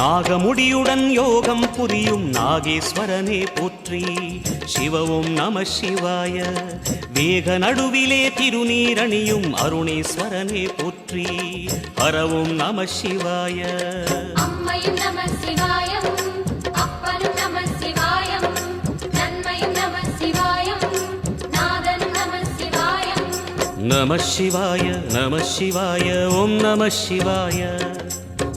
நாகமுடியுடன் யோகம் புரியும் நாகேஸ்வரனே போற்றி. சிவவும் நம சிவாய. வேக நடுவிலே திருநீரணியும் அருணேஸ்வரனே போற்றி. ஹரவும் நம சிவாய. அம்மையும் நம சிவாயம் சிவாய நம சிவாய ஓம் நம சிவாய.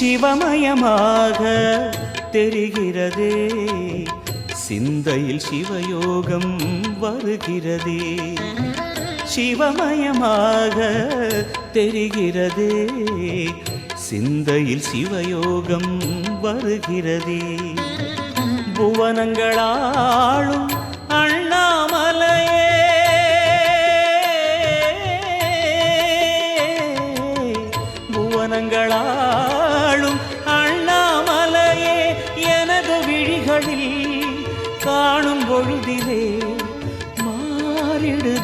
சிவமயமாக தெரிகிறதே. சிந்தையில் சிவயோகம் வருகிறதே. சிவமயமாக தெரிகிறதே. சிந்தையில் சிவயோகம் வருகிறதே. புவனங்களாளும் அண்ணாமலையே. புவனங்களா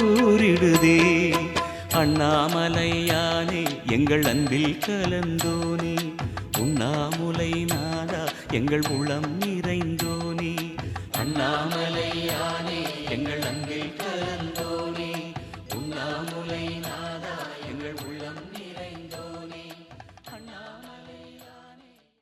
மனம் அண்ணாமலையானே எங்கள் அன்பில் கலந்தோனே. உண்ணாமுலை நாதா எங்கள் உளம் நிறைந்தோனே. அண்ணாமலையானே